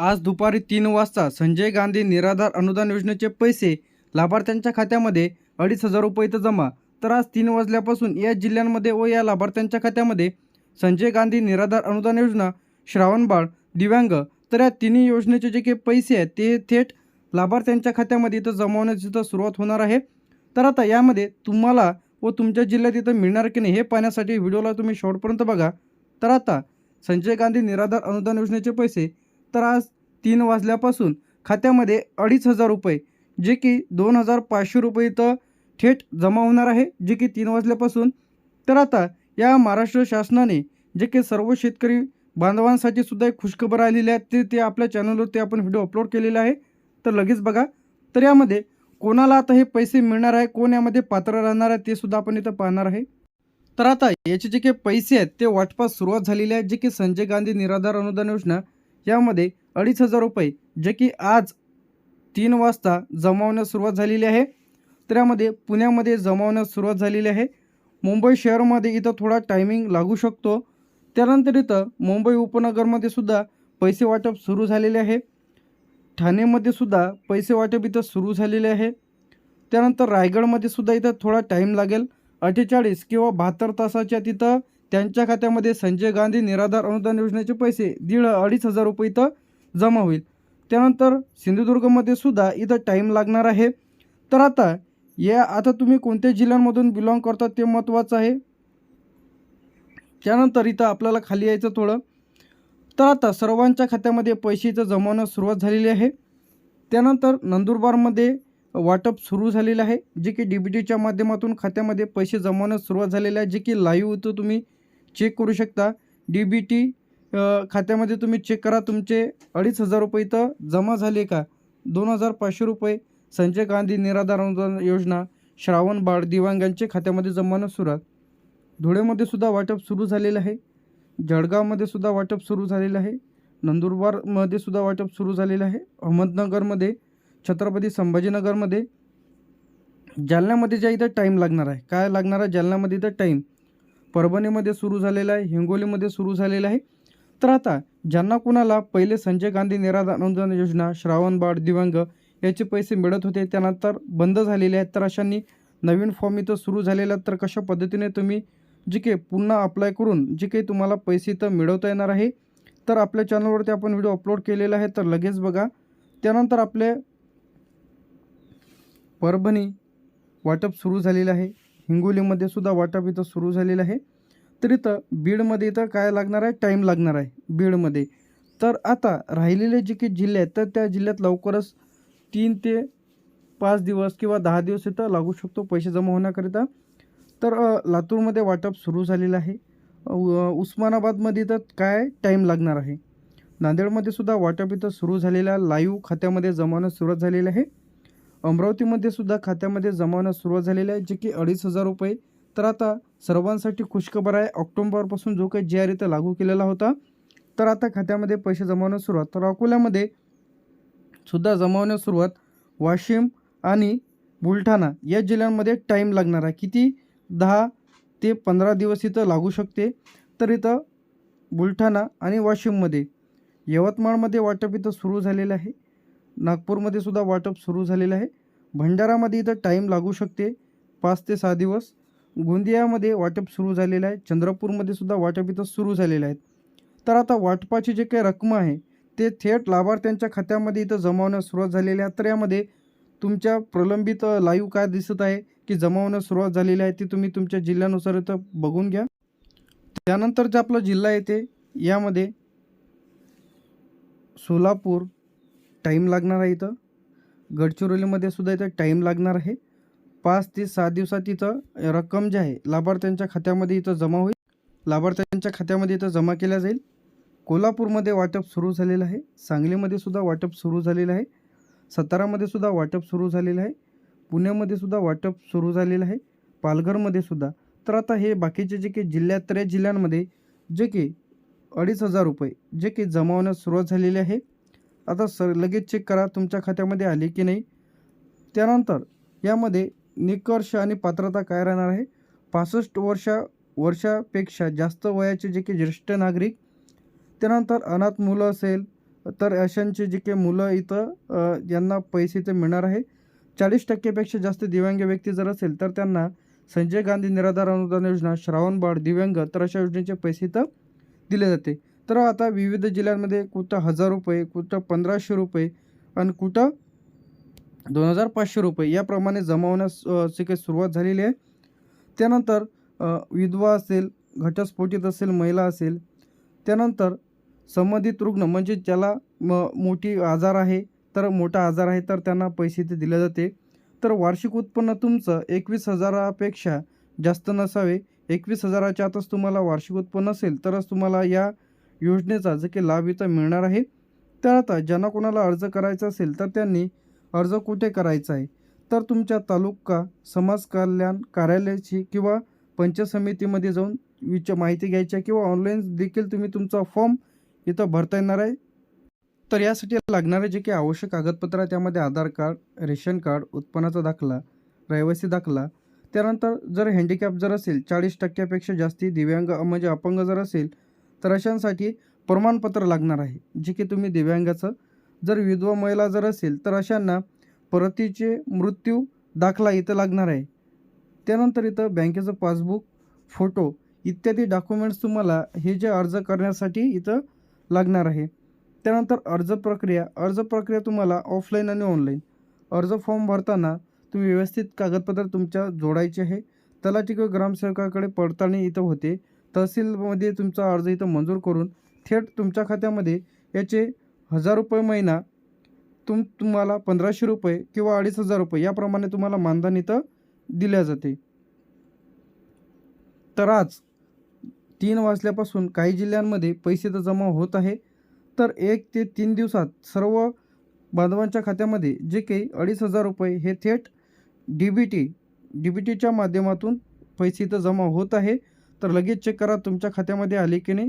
आज दुपारी तीन वाजता संजय गांधी निराधार अनुदान योजनेचे पैसे लाभार्थ्यांच्या खात्यामध्ये अडीच हजार रुपये इथं जमा. तर आज तीन वाजल्यापासून या जिल्ह्यांमध्ये व या लाभार्थ्यांच्या खात्यामध्ये संजय गांधी निराधार अनुदान योजना श्रावणबाळ दिव्यांग तर या तिन्ही योजनेचे जे काही पैसे आहेत ते थेट लाभार्थ्यांच्या खात्यामध्ये इथं जमवण्याची इथं सुरुवात होणार आहे. तर आता यामध्ये तुम्हाला व तुमच्या जिल्ह्यात इथं मिळणार की नाही हे पाहण्यासाठी व्हिडिओला तुम्ही शेवटपर्यंत बघा. तर आता संजय गांधी निराधार अनुदान योजनेचे पैसे तर आज तीन वाजल्यापासून खात्यामध्ये अडीच हजार रुपये जे की दोन हजार पाचशे रुपये इथं थेट जमा होणार आहे जे की तीन वाजल्यापासून. तर आता या महाराष्ट्र शासनाने जे की सर्व शेतकरी बांधवांसाठी सुद्धा एक खुशखबर आलेली आहे ते ते आपल्या चॅनलवरती आपण व्हिडिओ अपलोड केलेला आहे. तर लगेच बघा. तर यामध्ये कोणाला आता हे पैसे मिळणार आहे कोण यामध्ये पात्र राहणार आहे ते सुद्धा आपण इथं पाहणार आहे. तर आता याचे जे काही पैसे आहेत ते वाटपास सुरुवात झालेली आहे जे की संजय गांधी निराधार अनुदान योजना यामध्ये अडीच हजार रुपये जे की आज तीन वाजता जमावण्यास सुरुवात झालेली आहे. तर यामध्ये पुण्यामध्ये जमावण्यास सुरुवात झालेली आहे. मुंबई शहरमध्ये इथं थोडा टायमिंग लागू शकतो. त्यानंतर इथं मुंबई उपनगरमध्ये सुद्धा पैसे वाटप सुरू झालेले आहे. ठाणेमध्ये सुद्धा पैसे वाटप इथं सुरू झालेले आहे. त्यानंतर रायगडमध्ये सुद्धा इथं थोडा टाईम लागेल. अठ्ठेचाळीस किंवा बहात्तर तासाच्या तिथं त्यांच्या खात्यामध्ये संजय गांधी निराधार अनुदान योजनेचे पैसे दीड अडीच हजार रुपये इथं जमा होईल. त्यानंतर सिंधुदुर्गमध्ये सुद्धा इथं टाईम लागणार आहे. तर आता या आता तुम्ही कोणत्या जिल्ह्यांमधून बिलॉंग करता ते महत्त्वाचं आहे. त्यानंतर इथं आपल्याला खाली यायचं थोडं. तर आता सर्वांच्या खात्यामध्ये पैसे इथं जमवण्यास सुरुवात झालेली आहे. त्यानंतर नंदुरबारमध्ये वाटप सुरू झालेलं आहे. जे की डी बी टीच्या माध्यमातून खात्यामध्ये पैसे जमवण्यास सुरुवात झालेली आहे. जे की लाईव्ह इथं तुम्ही चेक करू शकता. डी बी टी खात्यामध्ये तुम्ही चेक करा. तुमचे अडीच हजार रुपये इथं जमा झाले का? दोन हजार पाचशे रुपये संजय गांधी निराधार अनुदान योजना श्रावण बाळ दिव्यांगांचे खात्यामध्ये जमा सुरुवात धुळेमध्ये सुद्धा वाटप सुरू झालेलं आहे. जळगावमध्ये सुद्धा वाटप सुरू झालेलं आहे. नंदुरबारमध्ये सुद्धा वाटप सुरू झालेलं आहे. अहमदनगरमध्ये छत्रपती संभाजीनगरमध्ये. जालन्यामध्ये ज्या इथं टाईम लागणार आहे. काय लागणार आहे? जालन्यामध्ये इथं टाईम परभणीमध्ये सुरू झालेला आहे हिंगोलीमध्ये सुरू झालेलं आहे. तर आता ज्यांना कुणाला पहिले संजय गांधी निराधार अनुदान योजना श्रावणबाळ दिव्यांग याचे पैसे मिळत होते त्यानंतर बंद झालेले आहेत. तर अशांनी नवीन फॉर्म इथं सुरू झालेला तर कशा पद्धतीने तुम्ही जे काही पुन्हा अप्लाय करून जे काही तुम्हाला पैसे इथं मिळवता येणार आहे तर आपल्या चॅनलवरती आपण व्हिडिओ अपलोड केलेला आहे. तर लगेच बघा. त्यानंतर आपले परभणी वाटप सुरू झालेलं आहे. हिंगोलीमध्ये सुद्धा वाटप इथं सुरू झालेलं आहे. तर इथं बीडमध्ये इथं काय लागणार आहे? टाईम लागणार आहे बीडमध्ये. तर आता राहिलेले जे काही जिल्हे आहेत तर त्या जिल्ह्यात लवकरच तीन ते पाच दिवस किंवा दहा दिवस इथं लागू शकतो पैसे जमा होण्याकरिता. तर लातूरमध्ये वाटप सुरू झालेलं आहे. उस्मानाबादमध्ये इथं काय टाईम लागणार आहे? नांदेडमध्ये सुद्धा वाटप इथं सुरू झालेल्या लाईव्ह खात्यामध्ये जमानं सुरुवात झालेली आहे. अमरावतीमध्ये सुद्धा खात्यामध्ये जमावण्यास सुरुवात झालेली आहे जे की अडीच हजार रुपये. तर आता सर्वांसाठी खुशखबर आहे. ऑक्टोंबरपासून जो काही जे आर इथं लागू केलेला होता तर आता खात्यामध्ये पैसे जमावण्यास सुरुवात. तर अकोल्यामध्ये सुद्धा जमावण्यास सुरुवात वाशिम आणि बुलढाणा या जिल्ह्यांमध्ये टाईम लागणार आहे. किती? दहा ते पंधरा दिवस इथं लागू शकते. तर इथं बुलढाणा आणि वाशिममध्ये यवतमाळमध्ये वाटप इथं सुरू झालेलं आहे. नागपूरमध्ये सुद्धा वाटप सुरू झालेलं आहे. भंडारामध्ये इथं टाईम लागू शकते. पाच ते सहा दिवस. गोंदियामध्ये वाटप सुरू झालेलं आहे. चंद्रपूरमध्ये सुद्धा वाटप इथं सुरू झालेलं आहे. तर आता वाटपाची जे काही रक्कम आहे ते थेट लाभार्थ्यांच्या खात्यामध्ये इथं जमावण्यास सुरुवात झालेली आहे. तर यामध्ये तुमच्या प्रलंबित लाईव्ह काय दिसत आहे की जमावण्यास सुरुवात झालेली आहे ती तुम्ही तुमच्या जिल्ह्यानुसार इथं बघून घ्या. त्यानंतर जे आपला जिल्हा येते यामध्ये सोलापूर टाईम लागणार आहे इथं. गडचिरोलीमध्ये सुद्धा इथं टाईम लागणार आहे. पाच ते सहा दिवसात इथं रक्कम जी आहे लाभार्थ्यांच्या खात्यामध्ये इथं जमा होईल. लाभार्थ्यांच्या खात्यामध्ये इथं जमा केल्या जाईल. कोल्हापूरमध्ये वाटप सुरू झालेलं आहे. सांगलीमध्ये सुद्धा वाटप सुरू झालेलं आहे. सातारामध्ये सुद्धा वाटप सुरू झालेलं आहे. पुण्यामध्ये सुद्धा वाटप सुरू झालेलं आहे. पालघरमध्ये सुद्धा. तर आता हे बाकीचे जे काही जिल्ह्यात तर जिल्ह्यांमध्ये जे की अडीच हजार रुपये जे की जमा होण्यास सुरुवात झालेली आहे. आता सर लगेच चेक करा तुमच्या खात्यामध्ये आली की नाही. त्यानंतर यामध्ये निकर्ष आणि पात्रता काय राहणार आहे? पासष्ट वर्षा वर्षापेक्षा जास्त वयाचे जे काही ज्येष्ठ नागरिक त्यानंतर अनाथ मुलं असेल तर अशांचे जे काही मुलं इथं यांना पैसे इथे मिळणार आहे. चाळीस टक्केपेक्षा जास्त दिव्यांग व्यक्ती जर असेल तर त्यांना संजय गांधी निराधार अनुदान योजना श्रावणबाळ दिव्यांग तर अशा योजनेचे पैसे इथं दिले जाते. तर आता विविध जिल्ह्यांमध्ये कुठं हजार रुपये कुठं पंधराशे रुपये आणि कुठं दोन हजार पाचशे रुपये याप्रमाणे जमावण्यास काही सुरुवात झालेली आहे. त्यानंतर विधवा असेल घटस्फोटित असेल महिला असेल त्यानंतर संबंधित रुग्ण म्हणजे ज्याला म मोठी आजार आहे तर मोठा आजार आहे तर त्यांना पैसे ते दिले जाते. तर वार्षिक उत्पन्न तुमचं एकवीस हजारापेक्षा जास्त नसावे. एकवीस हजाराच्या आतच तुम्हाला वार्षिक उत्पन्न असेल तरच तुम्हाला या योजनेचा जे काही लाभ इथं मिळणार आहे तर आता ज्यांना कोणाला अर्ज करायचा असेल तर त्यांनी अर्ज कुठे करायचा आहे? तर तुमच्या तालुका समाज कल्याण कार्यालयाची किंवा पंचायत समितीमध्ये जाऊन विच माहिती घ्यायची आहे किंवा ऑनलाईन देखील तुम्ही तुमचा फॉर्म इथं भरता येणार आहे. तर यासाठी लागणारे जे काही आवश्यक कागदपत्र आहे त्यामध्ये आधार कार्ड रेशन कार्ड उत्पन्नाचा दाखला रहिवासी दाखला त्यानंतर जर हँडिकॅप जर असेल चाळीस टक्क्यापेक्षा जास्ती दिव्यांग म्हणजे अपंग जर असेल तर अशांसाठी प्रमाणपत्र लागणार आहे जे की तुम्ही दिव्यांगाचं. जर विधवा महिला जर असेल तर अशांना परतीचे मृत्यू दाखला इथं लागणार आहे. त्यानंतर इथं बँकेचं पासबुक फोटो इत्यादी डॉक्युमेंट्स तुम्हाला हे जे अर्ज करण्यासाठी इथं लागणार आहे. त्यानंतर अर्ज प्रक्रिया अर्ज प्रक्रिया तुम्हाला ऑफलाईन आणि ऑनलाईन. अर्ज फॉर्म भरताना तुम्ही व्यवस्थित कागदपत्र तुमच्या जोडायचे आहे. तलाठी किंवा ग्रामसेवकाकडे पडताळणी इथं होते. तहसीलमध्ये तुमचा अर्ज इथं मंजूर करून थेट तुमच्या खात्यामध्ये याचे हजार रुपये महिना तुम तुम्हाला पंधराशे रुपये किंवा अडीच हजार रुपये याप्रमाणे तुम्हाला मानधन इथं दिल्या जाते. तर आज तीन वाजल्यापासून काही जिल्ह्यांमध्ये पैसे तर जमा होत आहे तर एक ते तीन दिवसात सर्व बांधवांच्या खात्यामध्ये जे काही अडीच हजार रुपये हे थेट D B T D B टीच्या माध्यमातून पैसे इथं जमा होत आहे. तर लगेच चेक करा तुमच्या खात्यामध्ये आले की नाही?